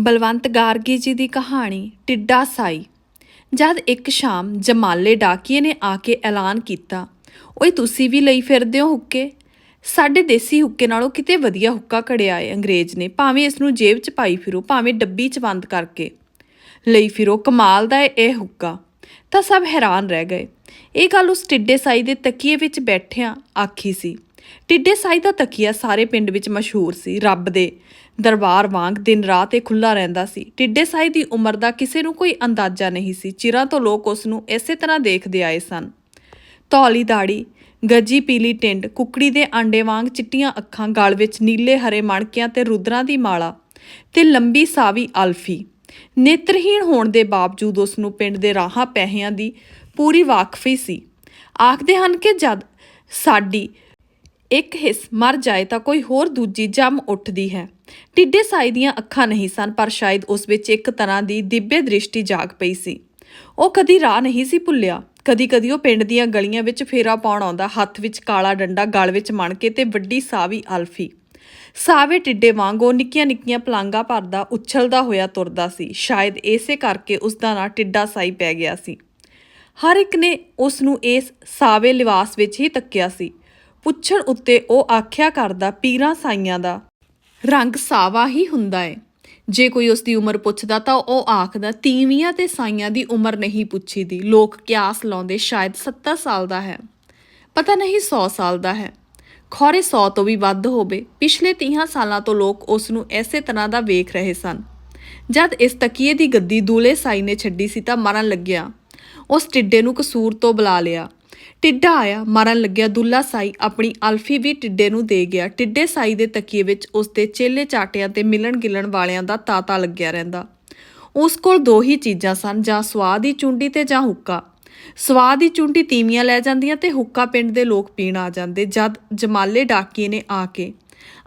ਬਲਵੰਤ ਗਾਰਗੀ ਜੀ ਦੀ ਕਹਾਣੀ, ਟਿੱਡਾ ਸਾਈ। ਜਦ ਇੱਕ ਸ਼ਾਮ ਜਮਾਲੇ ਡਾਕੀਏ ਨੇ ਆ ਕੇ ਐਲਾਨ ਕੀਤਾ, ਓਏ ਤੁਸੀਂ ਵੀ ਲਈ ਫਿਰਦੇ ਹੋ ਹੁੱਕੇ? ਸਾਡੇ ਦੇਸੀ ਹੁੱਕੇ ਨਾਲੋਂ ਕਿਤੇ ਵਧੀਆ ਹੁੱਕਾ ਘੜਿਆ ਏ ਅੰਗਰੇਜ਼ ਨੇ, ਭਾਵੇਂ ਇਸ ਨੂੰ ਜੇਬ 'ਚ ਪਾਈ ਫਿਰੋ, ਭਾਵੇਂ ਡੱਬੀ 'ਚ ਬੰਦ ਕਰਕੇ। ਲਈ ਫਿਰੋ, ਕਮਾਲ ਦਾ ਇਹ ਹੁੱਕਾ। ਤਾਂ ਸਭ ਹੈਰਾਨ ਰਹਿ ਗਏ। ਇਹ ਗੱਲ ਉਸ ਟਿੱਡੇ ਸਾਈ ਦੇ ਤਕੀਏ ਵਿੱਚ ਬੈਠਿਆਂ ਆਖੀ ਸੀ। ਟਿੱਡੇ ਸਾਈ ਦਾ ਤਕੀਆ ਸਾਰੇ ਪਿੰਡ ਵਿੱਚ ਮਸ਼ਹੂਰ ਸੀ, ਰੱਬ ਦੇ ਦਰਬਾਰ ਵਾਂਗ ਦਿਨ ਰਾਤ ਇਹ ਖੁੱਲਾ ਰਹਿੰਦਾ ਸੀ। ਟਿੱਡੇ ਸਾਈ ਦੀ ਉਮਰ ਦਾ ਕਿਸੇ ਨੂੰ ਕੋਈ ਅੰਦਾਜ਼ਾ ਨਹੀਂ ਸੀ, ਚਿਰਾਂ ਤੋਂ ਲੋਕ ਉਸ ਨੂੰ ਇਸੇ ਤਰ੍ਹਾਂ ਦੇਖਦੇ ਆਏ ਸਨ। ਧੌਲੀ ਦਾੜੀ ਗੱਜੀ ਪੀਲੀ ਟਿੰਡ, ਕੁਕੜੀ ਦੇ ਆਂਡੇ ਵਾਂਗ ਚਿੱਟੀਆਂ ਅੱਖਾਂ, ਗਲ ਵਿੱਚ ਨੀਲੇ ਹਰੇ ਮਣਕਿਆਂ ਤੇ ਰੁਦਰਾਂ ਦੀ ਮਾਲਾ ਤੇ ਲੰਬੀ ਸਾਵੀ ਅਲਫੀ। ਨੇਤਰਹੀਣ ਹੋਣ ਦੇ ਬਾਵਜੂਦ ਉਸ ਨੂੰ ਪਿੰਡ ਦੇ ਰਾਹਾਂ, ਪੈਹਿਆਂ ਦੀ ਪੂਰੀ ਵਾਕਫੀ ਸੀ। ਆਖਦੇ ਹਨ ਕਿ ਜਦ ਸਾਡੀ ਇੱਕ ਹਿੱਸ ਮਰ ਜਾਏ ਤਾਂ ਕੋਈ ਹੋਰ ਦੂਜੀ ਜੰਮ ਉੱਠਦੀ ਹੈ। ਟਿੱਡੇ ਸਾਈ ਦੀਆਂ ਅੱਖਾਂ ਨਹੀਂ ਸਨ, ਪਰ ਸ਼ਾਇਦ ਉਸ ਵਿੱਚ ਇੱਕ ਤਰ੍ਹਾਂ ਦੀ ਦਿव्य ਦ੍ਰਿਸ਼ਟੀ ਜਾਗ ਪਈ ਸੀ। ਉਹ ਕਦੀ ਰਾਹ ਨਹੀਂ ਸੀ ਭੁੱਲਿਆ। ਕਦੀ ਕਦੀ ਉਹ ਪਿੰਡ ਦੀਆਂ ਗਲੀਆਂ ਵਿੱਚ ਫੇਰਾ ਪਾਉਣ ਆਉਂਦਾ, ਹੱਥ ਵਿੱਚ ਕਾਲਾ ਡੰਡਾ, ਗਲ ਵਿੱਚ ਮਣ ਕੇ ਤੇ ਵੱਡੀ ਸਾਵੀ ਅਲਫੀ। ਸਾਵੇ ਟਿੱਡੇ ਵਾਂਗ ਉਹ ਨਿੱਕੀਆਂ ਨਿੱਕੀਆਂ ਪਲਾਂਗਾ ਭਰਦਾ, ਉਛਲਦਾ ਹੋਇਆ ਤੁਰਦਾ ਸੀ। ਸ਼ਾਇਦ ਇਸੇ ਕਰਕੇ ਉਸ ਦਾ ਨਾਂ ਟਿੱਡਾ ਸਾਈ ਪੈ ਗਿਆ ਸੀ। ਹਰ ਇੱਕ ਨੇ ਉਸ ਨੂੰ ਇਸ ਸਾਵੇ ਲਿਵਾਸ ਵਿੱਚ ਹੀ ਤੱਕਿਆ ਸੀ। ਪੁੱਛਣ ਉੱਤੇ ਉਹ ਆਖਿਆ ਕਰਦਾ, ਪੀਰਾਂ ਸਾਈਆਂ ਦਾ ਰੰਗ ਸਾਵਾ ਹੀ ਹੁੰਦਾ ਏ। ਜੇ ਕੋਈ ਉਸ ਦੀ ਉਮਰ ਪੁੱਛਦਾ ਤਾਂ ਉਹ ਆਖਦਾ, ਤੀਵੀਆਂ ਤੇ ਸਾਈਆਂ ਦੀ ਉਮਰ ਨਹੀਂ ਪੁੱਛੀਦੀ। ਲੋਕ ਕਿਆਸ ਲਾਉਂਦੇ, ਸ਼ਾਇਦ 70 ਸਾਲ ਦਾ ਹੈ। ਪਤਾ ਨਹੀਂ 100 ਸਾਲ ਦਾ ਹੈ। ਖੌਰੇ 100 ਤੋਂ ਵੀ ਵੱਧ ਹੋਵੇ। ਪਿਛਲੇ 30 ਸਾਲਾਂ ਤੋਂ ਲੋਕ ਉਸ ਨੂੰ ਐਸੇ ਤਰ੍ਹਾਂ ਦਾ ਵੇਖ ਰਹੇ ਸਨ। ਜਦ ਇਸ ਤਕੀਏ ਦੀ ਗੱਦੀ ਦੂਲੇ ਸਾਈ ਨੇ ਛੱਡੀ ਸੀ ਤਾਂ ਮਰਨ ਲੱਗਿਆ। ਉਸ ਟਿੱਡੇ ਨੂੰ ਕਸੂਰ ਤੋਂ ਬੁਲਾ ਲਿਆ। ਟਿੱਡਾ ਆਇਆ, ਮਾਰਨ ਲੱਗਿਆ, ਦੁੱਲਾ ਸਾਈ ਆਪਣੀ ਅਲਫੀ ਵੀ ਟਿੱਡੇ ਨੂੰ ਦੇ ਗਿਆ। ਟਿੱਡੇ ਸਾਈ ਦੇ ਤਕੀਏ ਵਿੱਚ ਉਸ ਦੇ ਚੇਲੇ ਚਾਟਿਆਂ ਤੇ ਮਿਲਣ ਗਿਲਣ ਵਾਲਿਆਂ ਦਾ ਤਾਤਾ ਲੱਗਿਆ ਰਹਿੰਦਾ। ਉਸ ਕੋਲ ਦੋ ਹੀ ਚੀਜ਼ਾਂ ਸਨ, ਜਾਂ ਸਵਾਦ ਦੀ ਚੁੰਡੀ ਤੇ ਜਾਂ ਹੁੱਕਾ। ਸਵਾਦ ਦੀ ਚੁੰਡੀ ਤੀਵੀਆਂ ਲੈ ਜਾਂਦੀਆਂ ਤੇ ਹੁੱਕਾ ਪਿੰਡ ਦੇ ਲੋਕ ਪੀਣ ਆ ਜਾਂਦੇ, ਜਦ ਜਮਾਲੇ ਡਾਕੀਏ ਨੇ ਆ ਕੇ।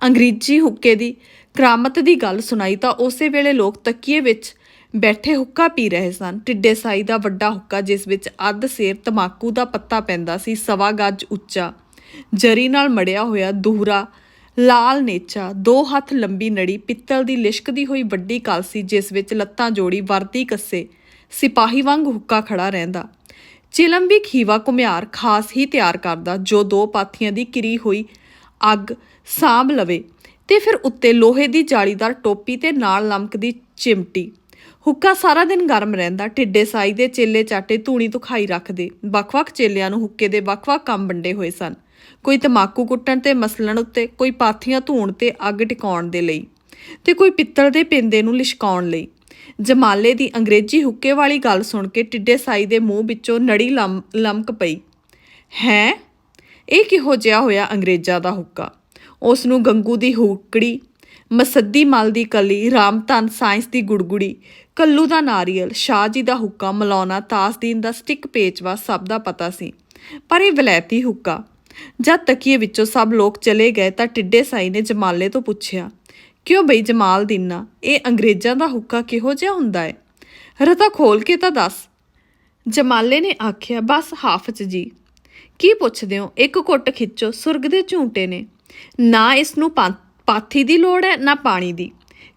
ਅੰਗਰੇਜ਼ੀ ਹੁੱਕੇ ਦੀ ਕਰਾਮਤ ਦੀ ਗੱਲ ਸੁਣਾਈ ਤਾਂ ਉਸੇ ਵੇਲੇ ਲੋਕ ਤਕੀਏ ਵਿੱਚ ਬੈਠੇ ਹੁੱਕਾ ਪੀ ਰਹੇ ਸਨ। ਟਿੱਡੇ ਸਾਈ ਦਾ ਵੱਡਾ ਹੁੱਕਾ, ਜਿਸ ਵਿੱਚ ਅੱਧ ਸੇਰ ਤਮਾਕੂ ਦਾ ਪੱਤਾ ਪੈਂਦਾ ਸੀ, ਸਵਾ ਗੱਜ ਉੱਚਾ। ਜਰੀ ਨਾਲ ਮੜਿਆ ਹੋਇਆ ਦੂਹਰਾ, ਲਾਲ ਨੇਚਾ, ਦੋ ਹੱਥ ਲੰਬੀ ਨੜੀ, ਪਿੱਤਲ ਦੀ ਲਿਸ਼ਕਦੀ ਹੋਈ ਵੱਡੀ ਕਲਸੀ, ਜਿਸ ਵਿੱਚ ਲੱਤਾਂ ਜੋੜੀ ਵਰਦੀ ਕੱਸੇ, ਸਿਪਾਹੀ ਵਾਂਗ ਹੁੱਕਾ ਖੜਾ ਰਹਿੰਦਾ। ਚਿਲੰਬਿਕ ਵੀ ਖੀਵਾ ਘੁਮਿਆਰ, ਖਾਸ ਹੀ ਤਿਆਰ ਕਰਦਾ, ਜੋ ਦੋ ਪਾਥੀਆਂ ਦੀ ਕਿਰੀ ਹੋਈ ਅੱਗ ਸਾਂਭ ਲਵੇ ਤੇ ਫਿਰ ਉੱਤੇ ਲੋਹੇ ਦੀ ਜਾਲੀਦਾਰ ਟੋਪੀ ਤੇ ਨਾਲ ਲਮਕਦੀ ਚਿਮਟੀ। ਹੁੱਕਾ ਸਾਰਾ ਦਿਨ ਗਰਮ ਰਹਿੰਦਾ ਟਿੱਡੇ ਸਾਈ ਦੇ ਚੇਲੇ ਚਾਟੇ ਧੂਣੀ ਤੋਂ ਖਾਈ ਰੱਖਦੇ। ਵੱਖ-ਵੱਖ ਚੇਲਿਆਂ ਨੂੰ ਹੁੱਕੇ ਦੇ ਵੱਖ-ਵੱਖ ਕੰਮ ਵੰਡੇ ਹੋਏ ਸਨ। ਕੋਈ ਤਮਾਕੂ ਕੁੱਟਣ ਤੇ ਮਸਲਣ ਉੱਤੇ, ਕੋਈ ਪਾਥੀਆਂ ਧੂਣ ਤੇ ਅੱਗ ਟਿਕਾਉਣ ਦੇ ਲਈ ਤੇ ਕੋਈ ਪਿੱਤਲ ਦੇ ਪਿੰਦੇ ਨੂੰ ਲਿਸ਼ਕਾਉਣ ਲਈ। ਜਮਾਲੇ ਦੀ ਅੰਗਰੇਜ਼ੀ ਹੁੱਕੇ ਵਾਲੀ ਗੱਲ ਸੁਣ ਕੇ ਟਿੱਡੇ ਸਾਈ ਦੇ ਮੂੰਹ ਵਿੱਚੋਂ ਨੜੀ ਲਮ- ਲਮਕ ਪਈ। ਹੈ? ਇਹ ਕਿਹੋ ਜਿਹਾ ਹੋਇਆ ਅੰਗਰੇਜ਼ਾਂ ਦਾ ਹੁੱਕਾ? ਉਸ ਨੂੰ ਗੰਗੂ ਦੀ ਹੁੱਕੜੀ ਮਸੱਦੀ ਮਲ ਦੀ ਕਲੀ ਰਾਮਧਨ ਸਾਇੰਸ ਦੀ ਗੁੜਗੁੜੀ, ਕੱਲੂ ਦਾ ਨਾਰੀਅਲ, ਸ਼ਾਹ ਜੀ ਦਾ ਹੁੱਕਾ, ਮਲਾਉਣਾ ਤਾਸਦੀਨ ਦਾ ਸਟਿਕ ਪੇਚਵਾ ਸਭ ਦਾ ਪਤਾ ਸੀ। ਪਰ ਇਹ ਵਲੈਤੀ ਹੁੱਕਾ, ਜਦ ਤਕੀਏ ਵਿੱਚੋਂ ਸਭ ਲੋਕ ਚਲੇ ਗਏ ਤਾਂ ਟਿੱਡੇ ਸਾਈ ਨੇ ਜਮਾਲੇ ਤੋਂ ਪੁੱਛਿਆ, ਕਿਉਂ ਬਈ ਜਮਾਲ ਦੀਨਾ ਇਹ ਅੰਗਰੇਜ਼ਾਂ ਦਾ ਹੁੱਕਾ ਕਿਹੋ ਜਿਹਾ ਹੁੰਦਾ ਹੈ ਰਤਾ ਖੋਲ ਕੇ ਤਾਂ ਦੱਸ। ਜਮਾਲੇ ਨੇ ਆਖਿਆ, ਬਸ ਹਾਫਜ਼ ਜੀ। ਕੀ ਪੁੱਛਦੇ ਹੋ? ਇੱਕ ਘੁੱਟ ਖਿੱਚੋ, ਸੁਰਗ ਦੇ ਝੂਟੇ ਨੇ। ਨਾ ਇਸ ਨੂੰ ਪਾ- ਪਾਥੀ ਦੀ ਲੋੜ ਹੈ, ਨਾ ਪਾਣੀ ਦੀ।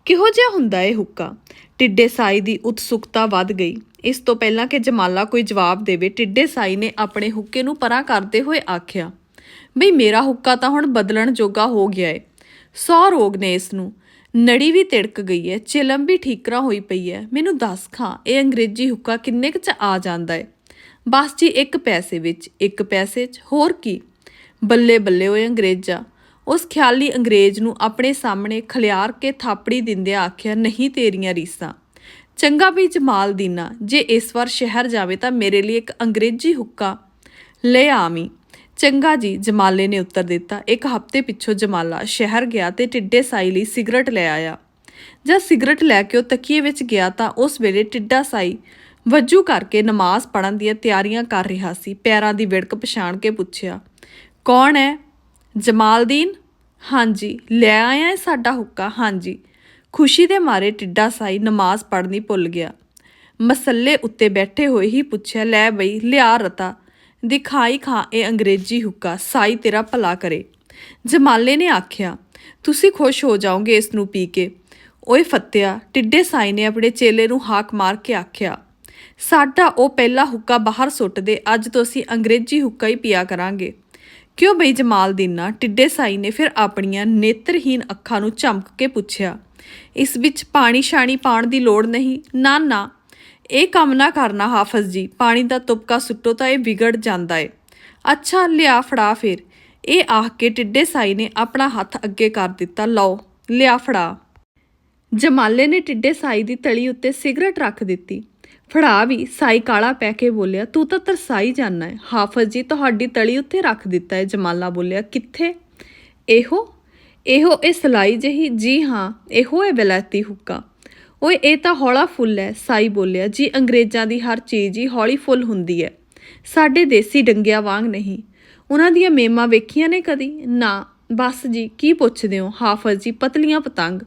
ਕਿਹੋ ਜਿਹਾ ਹੁੰਦਾ ਇਹ ਹੁੱਕਾ? ਟਿੱਡੇ ਸਾਈ ਦੀ ਉਤਸੁਕਤਾ ਵੱਧ ਗਈ। ਇਸ ਤੋਂ ਪਹਿਲਾਂ ਕਿ ਜਮਾਲਾ ਕੋਈ ਜਵਾਬ ਦੇਵੇ, ਟਿੱਡੇ ਸਾਈ ਨੇ ਆਪਣੇ ਹੁੱਕੇ ਨੂੰ ਪਰਾਂ ਕਰਦੇ ਹੋਏ ਆਖਿਆ, ਬਈ ਮੇਰਾ ਹੁੱਕਾ ਤਾਂ ਹੁਣ ਬਦਲਣ ਜੋਗਾ ਹੋ ਗਿਆ ਏ। ਸੌ ਰੋਗ ਨੇ ਇਸ ਨੂੰ। ਨੜੀ ਵੀ ਤਿੜਕ ਗਈ ਹੈ ਚਿਲਮ ਵੀ ਠੀਕਰਾ ਹੋਈ ਪਈ ਹੈ ਮੈਨੂੰ ਦੱਸ ਖਾਂ, ਇਹ ਅੰਗਰੇਜ਼ੀ ਹੁੱਕਾ ਕਿੰਨੇ ਕੁ ਚ ਆ ਜਾਂਦਾ ਹੈ ਬਸ ਜੀ, ਇੱਕ ਪੈਸੇ ਵਿੱਚ, ਇੱਕ ਪੈਸੇ 'ਚ। ਹੋਰ ਕੀ? ਬੱਲੇ ਬੱਲੇ ਓਏ ਅੰਗਰੇਜ਼ਾ ਉਸ ਖਿਆਲੀ ਅੰਗਰੇਜ਼ ਨੂੰ ਆਪਣੇ ਸਾਹਮਣੇ ਖਲਿਆਰ ਕੇ ਥਾਪੜੀ ਦਿੰਦਿਆਂ ਆਖਿਆ, ਨਹੀਂ ਤੇਰੀਆਂ ਰੀਸਾਂ। ਚੰਗਾ ਵੀ ਜਮਾਲ ਦੀਨਾ, ਜੇ ਇਸ ਵਾਰ ਸ਼ਹਿਰ ਜਾਵੇ ਤਾਂ ਮੇਰੇ ਲਈ ਇੱਕ ਅੰਗਰੇਜ਼ੀ ਹੁੱਕਾ ਲੈ ਆਵੀਂ। ਚੰਗਾ ਜੀ, ਜਮਾਲੇ ਨੇ ਉੱਤਰ ਦਿੱਤਾ। ਇੱਕ ਹਫ਼ਤੇ ਪਿੱਛੋਂ ਜਮਾਲਾ ਸ਼ਹਿਰ ਗਿਆ ਤੇ ਟਿੱਡੇ ਸਾਈ ਲਈ ਸਿਗਰਟ ਲੈ ਆਇਆ। ਜਦ ਸਿਗਰਟ ਲੈ ਕੇ ਉਹ ਤਕੀਏ ਵਿੱਚ ਗਿਆ ਤਾਂ ਉਸ ਵੇਲੇ ਟਿੱਡਾ ਸਾਈ ਵਜੂ ਕਰਕੇ ਨਮਾਜ਼ ਪੜਨ ਦੀਆਂ ਤਿਆਰੀਆਂ ਕਰ ਰਿਹਾ ਸੀ। ਪੈਰਾਂ ਦੀ ਵਿੜਕ ਪਛਾਣ ਕੇ ਪੁੱਛਿਆ, ਕੌਣ ਹੈ ਜਮਾਲਦੀਨ? ਹਾਂਜੀ, ਲੈ ਆਇਆ ਹੈ ਸਾਡਾ ਹੁੱਕਾ, ਹਾਂਜੀ। ਖੁਸ਼ੀ ਦੇ ਮਾਰੇ ਟਿੱਡਾ ਸਾਈ ਨਮਾਜ਼ ਪੜ੍ਹਨੀ ਭੁੱਲ ਗਿਆ। ਮਸੱਲੇ ਉੱਤੇ ਬੈਠੇ ਹੋਏ ਹੀ ਪੁੱਛਿਆ, ਲੈ ਬਈ, ਲਿਆ ਰਤਾ। ਦਿਖਾਈ ਖਾਂ ਇਹ ਅੰਗਰੇਜ਼ੀ ਹੁੱਕਾ, ਸਾਈ ਤੇਰਾ ਭਲਾ ਕਰੇ। ਜਮਾਲੇ ਨੇ ਆਖਿਆ, ਤੁਸੀਂ ਖੁਸ਼ ਹੋ ਜਾਓਗੇ ਇਸ ਨੂੰ ਪੀ ਕੇ। ਓਏ ਫੱਤਿਆ, ਟਿੱਡੇ ਸਾਈ ਨੇ ਆਪਣੇ ਚੇਲੇ ਨੂੰ ਹਾਕ ਮਾਰ ਕੇ ਆਖਿਆ, ਸਾਡਾ ਉਹ ਪਹਿਲਾ ਹੁੱਕਾ ਬਾਹਰ ਸੁੱਟ ਦੇ ਅੱਜ ਤੋਂ ਅਸੀਂ ਅੰਗਰੇਜ਼ੀ ਹੁੱਕਾ ਹੀ ਪੀਆ ਕਰਾਂਗੇ। ਕਿਉਂ ਬਈ ਜਮਾਲ ਦੀਨਾ ਟਿੱਡੇ ਸਾਈ ਨੇ ਫਿਰ ਆਪਣੀਆਂ ਨੇਤਰਹੀਨ ਅੱਖਾਂ ਨੂੰ ਝਮਕ ਕੇ ਪੁੱਛਿਆ, ਇਸ ਵਿੱਚ ਪਾਣੀ ਛਾਣੀ ਪਾਣ ਦੀ ਲੋੜ ਨਹੀਂ? ਨਾ ਨਾ, ਇਹ ਕੰਮ ਨਾ ਕਰਨਾ ਹਾਫਜ਼ ਜੀ, ਪਾਣੀ ਦਾ ਤੁਪਕਾ ਸੁੱਟੋ ਤਾਂ ਇਹ ਵਿਗੜ ਜਾਂਦਾ ਏ। ਅੱਛਾ, ਲਿਆ ਫੜਾ ਫਿਰ। ਇਹ ਆਖ ਕੇ ਟਿੱਡੇ ਸਾਈ ਨੇ ਆਪਣਾ ਹੱਥ ਅੱਗੇ ਕਰ ਦਿੱਤਾ, ਲਓ, ਲਿਆ ਫੜਾ। ਜਮਾਲੇ ਨੇ ਟਿੱਡੇ ਸਾਈ ਦੀ ਤਲੀ ਉੱਤੇ ਸਿਗਰਟ ਰੱਖ ਦਿੱਤੀ। ਫੜਾ ਵੀ, ਸਾਈ ਕਾਲਾ ਪੈ ਕੇ ਬੋਲਿਆ, ਤੂੰ ਤਾਂ ਤਰਸਾਈ ਜਾਨਾ ਹੈ ਹਾਫਜ਼ ਜੀ, ਤੁਹਾਡੀ ਤਲੀ ਉੱਤੇ ਰੱਖ ਦਿੱਤਾ ਹੈ ਜਮਾਲਾ ਬੋਲਿਆ। ਕਿੱਥੇ? ਇਹੋ ਇਹੋ ਇਹ ਸਲਾਈ ਜਹੀ? ਜੀ ਹਾਂ, ਇਹੋ ਹੈ ਵਿਲਾਇਤੀ ਹੁੱਕਾ। ਓਏ, ਇਹ ਤਾਂ ਹੌਲਾ ਫੁੱਲ ਹੈ ਸਾਈ ਬੋਲਿਆ। ਜੀ, ਅੰਗਰੇਜ਼ਾਂ ਦੀ ਹਰ ਚੀਜ਼ ਹੀ ਹੌਲੀ ਫੁੱਲ ਹੁੰਦੀ ਹੈ ਸਾਡੇ ਦੇਸੀ ਡੰਗਿਆਂ ਵਾਂਗ ਨਹੀਂ। ਉਹਨਾਂ ਦੀਆਂ ਮੇਮਾਂ ਵੇਖੀਆਂ ਨੇ ਕਦੀ? ਨਾ, ਬਸ ਜੀ, ਕੀ ਪੁੱਛਦੇ ਹੋ ਹਾਫਜ਼ ਜੀ, ਪਤਲੀਆਂ ਪਤੰਗ।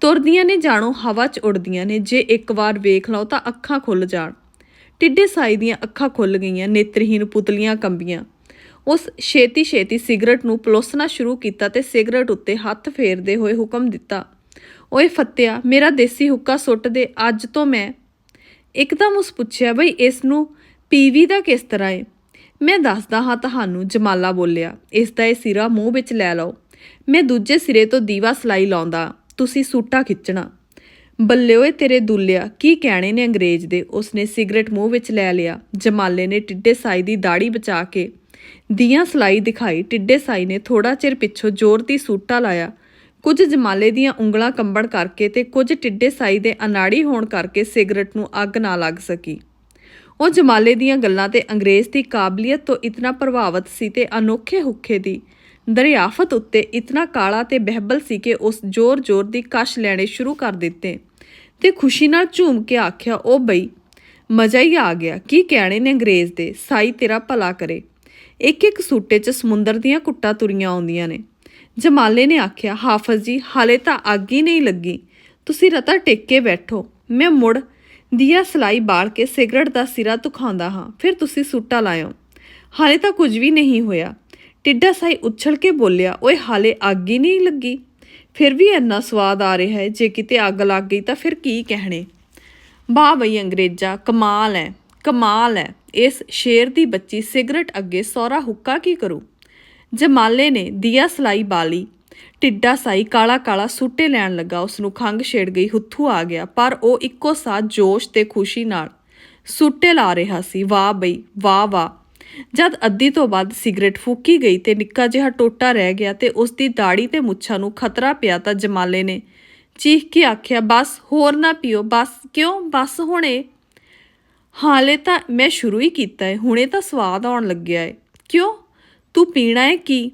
ਤੁਰਦੀਆਂ ਨੇ ਜਾਣੋ, ਹਵਾ 'ਚ ਉੱਡਦੀਆਂ ਨੇ, ਜੇ ਇੱਕ ਵਾਰ ਵੇਖ ਲਓ ਤਾਂ ਅੱਖਾਂ ਖੁੱਲ ਜਾਣ। ਟਿੱਡੇ ਸਾਈ ਦੀਆਂ ਅੱਖਾਂ ਖੁੱਲ ਗਈਆਂ ਨੇਤਰਹੀਨ ਪੁਤਲੀਆਂ ਕੰਬੀਆਂ। ਉਸ ਛੇਤੀ ਛੇਤੀ ਸਿਗਰਟ ਨੂੰ ਪਲੋਸਣਾ ਸ਼ੁਰੂ ਕੀਤਾ ਤੇ ਸਿਗਰਟ ਉੱਤੇ ਹੱਥ ਫੇਰਦੇ ਹੋਏ ਹੁਕਮ ਦਿੱਤਾ। ਓਏ ਫੱਤਿਆ, ਮੇਰਾ ਦੇਸੀ ਹੁੱਕਾ ਸੁੱਟ ਦੇ ਅੱਜ ਤੋਂ ਮੈਂ ਇੱਕਦਮ ਉਸ ਪੁੱਛਿਆ, ਬਈ ਇਸ ਨੂੰ ਪੀਵੀ ਦਾ ਕਿਸ ਤਰ੍ਹਾਂ ਏ? ਮੈਂ ਦੱਸਦਾ ਹਾਂ ਤੁਹਾਨੂੰ, ਜਮਾਲਾ ਬੋਲਿਆ, ਇਸ ਦਾ ਇਹ ਸਿਰਾ ਮੂੰਹ ਵਿੱਚ ਲੈ ਲਓ। ਮੈਂ ਦੂਜੇ ਸਿਰੇ ਤੋਂ ਦੀਵਾ ਸਲਾਈ ਲਾਉਂਦਾ। ਤੁਸੀਂ ਸੂਟਾ ਖਿੱਚਣਾ। ਬੱਲਿਓਏ ਤੇਰੇ ਦੁੱਲਿਆ, ਕੀ ਕਹਿਣੇ ਨੇ ਅੰਗਰੇਜ਼ ਦੇ? ਉਸਨੇ ਸਿਗਰਟ ਮੂੰਹ ਵਿੱਚ ਲੈ ਲਿਆ। ਜਮਾਲੇ ਨੇ ਟਿੱਡੇ ਸਾਈ ਦੀ ਦਾੜੀ ਬਚਾ ਕੇ ਦੀਆਂ ਸਲਾਈ ਦਿਖਾਈ। ਟਿੱਡੇ ਸਾਈ ਨੇ ਥੋੜਾ ਚਿਰ ਪਿੱਛੋਂ ਜ਼ੋਰ ਦੀ ਸੂਟਾ ਲਾਇਆ। ਕੁਝ ਜਮਾਲੇ ਦੀਆਂ ਉਂਗਲਾਂ ਕੰਬਣ ਕਰਕੇ ਤੇ ਕੁਝ ਟਿੱਡੇ ਸਾਈ ਦੇ ਅਨਾੜੀ ਹੋਣ ਕਰਕੇ ਸਿਗਰਟ ਨੂੰ ਅੱਗ ਨਾ ਲੱਗ ਸਕੀ। ਉਹ ਜਮਾਲੇ ਦੀਆਂ ਗੱਲਾਂ ਤੇ ਅੰਗਰੇਜ਼ ਦੀ ਕਾਬਲੀਅਤ ਤੋਂ ਇਤਨਾ ਪ੍ਰਭਾਵਿਤ ਸੀ ਤੇ ਅਨੋਖੇ ਹੁੱਖੇ ਦੀ ਦਰਿਆਫਤ ਉੱਤੇ ਇਤਨਾ ਕਾਲਾ ਤੇ ਬਹਿਬਲ ਸੀ ਕਿ ਉਸ ਜ਼ੋਰ-ਜ਼ੋਰ ਦੀ ਕਸ਼ ਲੈਣੇ ਸ਼ੁਰੂ ਕਰ ਦਿੱਤੇ ਤੇ ਖੁਸ਼ੀ ਨਾਲ ਝੂਮ ਕੇ ਆਖਿਆ ਉਹ ਬਈ, ਮਜ਼ਾ ਹੀ ਆ ਗਿਆ। ਕੀ ਕਹਿਣੇ ਨੇ ਅੰਗਰੇਜ਼ ਦੇ? ਸਾਈ ਤੇਰਾ ਭਲਾ ਕਰੇ। ਇੱਕ ਇੱਕ ਸੂਟੇ 'ਚ ਸਮੁੰਦਰ ਦੀਆਂ ਕੁੱਟਾਂ ਤੁਰੀਆਂ ਆਉਂਦੀਆਂ ਨੇ। ਜਮਾਲੇ ਨੇ ਆਖਿਆ, ਹਾਫਜ਼ ਜੀ, ਹਾਲੇ ਤਾਂ ਅੱਗ ਹੀ ਨਹੀਂ ਲੱਗੀ। ਤੁਸੀਂ ਰਤਾ ਟੇਕ ਕੇ ਬੈਠੋ। ਮੈਂ ਮੁੜ ਦੀਆ ਸਲਾਈ ਬਾਲ ਕੇ ਸਿਗਰਟ ਦਾ ਸਿਰਾ ਤੁਖਾਉਂਦਾ ਹਾਂ। ਫਿਰ ਤੁਸੀਂ ਸੂਟਾ ਲਾਇਓ। ਹਾਲੇ ਤਾਂ ਕੁਝ ਵੀ ਨਹੀਂ ਹੋਇਆ। ਟਿੱਡਾ ਸਾਈ ਉੱਛਲ ਕੇ ਬੋਲਿਆ, ਓਏ ਹਾਲੇ ਅੱਗ ਹੀ ਨਹੀਂ ਲੱਗੀ? ਫਿਰ ਵੀ ਇੰਨਾ ਸਵਾਦ ਆ ਰਿਹਾ ਹੈ, ਜੇ ਕਿਤੇ ਅੱਗ ਲੱਗ ਗਈ ਤਾਂ ਫਿਰ ਕੀ ਕਹਿਣੇ? ਵਾਹ ਬਈ ਅੰਗਰੇਜ਼ਾ, ਕਮਾਲ ਹੈ ਕਮਾਲ ਹੈ। ਇਸ ਸ਼ੇਰ ਦੀ ਬੱਚੀ ਸਿਗਰਟ ਅੱਗੇ ਸੌਰਾ ਹੁੱਕਾ ਕੀ ਕਰੂ? ਜਮਾਲੇ ਨੇ ਦੀਆ ਸਲਾਈ ਬਾਲੀ। ਟਿੱਡਾ ਸਾਈ ਕਾਲਾ ਕਾਲਾ ਸੂਟੇ ਲੈਣ ਲੱਗਾ ਉਸ ਨੂੰ ਖੰਗ ਛੇੜ ਗਈ, ਹੁੱਥੂ ਆ ਗਿਆ, ਪਰ ਉਹ ਇੱਕੋ ਸਾਥ ਜੋਸ਼ ਤੇ ਖੁਸ਼ੀ ਨਾਲ ਸੂਟੇ ਲਾ ਰਿਹਾ ਸੀ, ਵਾਹ ਬਈ, ਵਾਹ ਵਾਹ ਜਦ ਅੱਧੀ ਤੋਂ ਵੱਧ ਸਿਗਰਟ ਫੂਕੀ ਗਈ ਤੇ ਨਿੱਕਾ ਜਿਹਾ ਟੋਟਾ ਰਹਿ ਗਿਆ ਤੇ ਉਸ ਦੀ ਦਾੜੀ ਤੇ ਮੁੱਛਾਂ ਨੂੰ ਖਤਰਾ ਪਿਆ ਤਾਂ ਜਮਾਲੇ ਨੇ। ਚੀਖ ਕੇ ਆਖਿਆ, ਬਸ, ਹੋਰ ਨਾ ਪੀਓ, ਬਸ, ਕਿਉਂ, ਬਸ ਹੁਣੇ? ਹਾਲੇ ਤਾਂ ਮੈਂ ਸ਼ੁਰੂ ਹੀ ਕੀਤਾ ਹੈ ਹੁਣੇ ਤਾਂ ਸਵਾਦ ਆਉਣ ਲੱਗਿਆ ਹੈ ਕਿਉਂ? ਤੂੰ ਪੀਣਾ ਹੈ ਕੀ?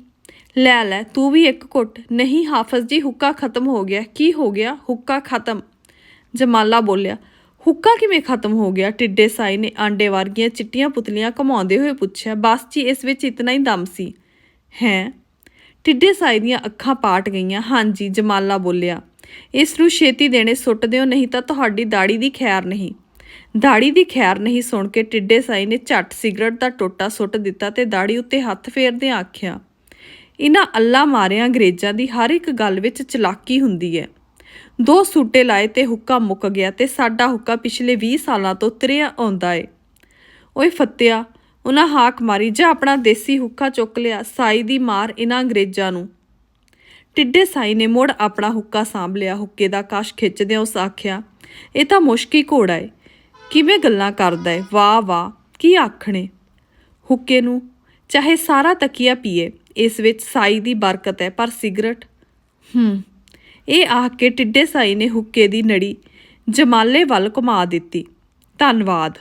ਲੈ ਲੈ, ਤੂੰ ਵੀ ਇੱਕ ਘੁੱਟ। ਨਹੀਂ, ਹਾਫਜ਼ ਜੀ, ਹੁੱਕਾ ਖਤਮ ਹੋ ਗਿਆ। ਕੀ ਹੋ ਗਿਆ? ਹੁੱਕਾ ਖਤਮ। ਜਮਾਲਾ ਬੋਲਿਆ ਹੁੱਕਾ ਕਿਵੇਂ ਖਤਮ ਹੋ ਗਿਆ? ਟਿੱਡੇ ਸਾਈ ਨੇ ਆਂਡੇ ਵਰਗੀਆਂ ਚਿੱਟੀਆਂ ਪੁਤਲੀਆਂ ਘਮਾਉਂਦੇ ਹੋਏ ਪੁੱਛਿਆ, ਬਸ ਜੀ, ਇਸ ਵਿੱਚ ਇਤਨਾ ਹੀ ਦਮ ਸੀ? ਹੈ? ਟਿੱਡੇ ਸਾਈ ਦੀਆਂ ਅੱਖਾਂ ਪਾਟ ਗਈਆਂ। ਹਾਂਜੀ, ਜਮਾਲਾ ਬੋਲਿਆ। ਇਸ ਨੂੰ ਛੇਤੀ ਦੇਣੇ ਸੁੱਟ ਦਿਓ, ਨਹੀਂ ਤਾਂ ਤੁਹਾਡੀ ਦਾੜੀ ਦੀ ਖੈਰ ਨਹੀਂ। ਦਾੜੀ ਦੀ ਖੈਰ ਨਹੀਂ ਸੁਣ ਕੇ ਟਿੱਡੇ ਸਾਈ ਨੇ ਝੱਟ ਸਿਗਰਟ ਦਾ ਟੋਟਾ ਸੁੱਟ ਦਿੱਤਾ ਤੇ ਦਾੜੀ ਉੱਤੇ ਹੱਥ ਫੇਰਦੇ ਆਖਿਆ ਇਹਨਾਂ ਅੱਲਾ ਮਾਰਿਆਂ ਅੰਗਰੇਜ਼ਾਂ ਦੀ ਹਰ ਇੱਕ ਗੱਲ ਵਿੱਚ ਚਲਾਕੀ ਹੁੰਦੀ ਹੈ। ਦੋ ਸੂਟੇ ਲਾਏ ਤੇ ਹੁੱਕਾ ਮੁੱਕ ਗਿਆ ਤੇ ਸਾਡਾ ਹੁੱਕਾ ਪਿਛਲੇ 20 ਸਾਲਾਂ ਤੋਂ ਤਰਿਆ ਆਉਂਦਾ ਏ। ਓਏ ਫੱਤਿਆ ਉਹਨਾਂ ਹਾਕ ਮਾਰੀ, ਜਾਂ ਆਪਣਾ ਦੇਸੀ ਹੁੱਕਾ ਚੁੱਕ ਲਿਆ, ਸਾਈ ਦੀ ਮਾਰ ਇਹਨਾਂ ਅੰਗਰੇਜ਼ਾਂ ਨੂੰ। ਟਿੱਡੇ ਸਾਈ ਨੇ ਮੁੜ ਆਪਣਾ ਹੁੱਕਾ ਸਾਂਭ ਲਿਆ, ਹੁੱਕੇ ਦਾ ਕਸ਼ ਖਿੱਚਦਿਆਂ ਉਸ ਆਖਿਆ, ਇਹ ਤਾਂ ਮੁਸ਼ਕੀ ਘੋੜਾ ਏ, ਕਿਵੇਂ ਗੱਲਾਂ ਕਰਦਾ ਏ, ਵਾਹ ਵਾਹ, ਕੀ ਆਖਣੇ। ਹੁੱਕੇ ਨੂੰ, ਚਾਹੇ ਸਾਰਾ ਤਕੀਆ ਪੀਏ, ਇਸ ਵਿੱਚ ਸਾਈ ਦੀ ਬਰਕਤ ਹੈ ਪਰ ਸਿਗਰਟ, ਹੂੰ। ਇਹ ਆਖ ਕੇ ਟਿੱਡੇ ਸਾਈ ਨੇ ਹੁੱਕੇ ਦੀ ਨੜੀ ਜਮਾਲੇ ਵੱਲ ਘੁਮਾ ਦਿੱਤੀ। ਧੰਨਵਾਦ।